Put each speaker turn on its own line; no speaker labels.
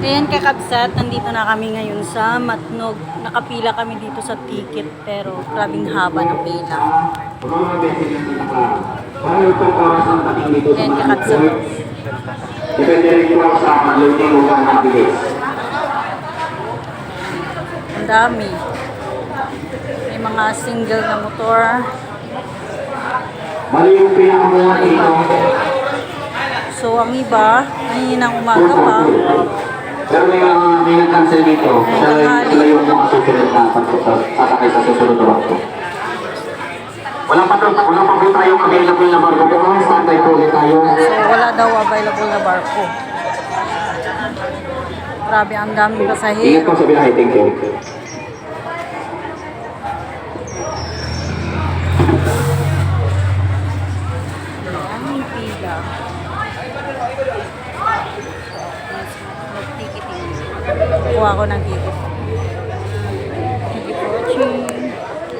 Ayan kakabsat, nandito na kami ngayon sa Matnog. Nakapila kami dito sa ticket pero grabing haba ng pila. Ayan kakabsat.
Depende rin po sa pagluting o ang mabilis.
Ang dami. May mga single na motor.
Mali yung dito.
So ang iba, ng umaga pa.
Pero may mga may nag-cancel dito. Sila, sila yung mga susunod na sasakay sa susunod na barko. Wala pa wala pa po tayong available na barko. Pero mga standby po ulit tayo.
Wala daw available na barko. Grabe, ang daming
Ingat
pasahero.
po sa biyahe. Thank you.
Ang pila. Kuha ko ng ticket.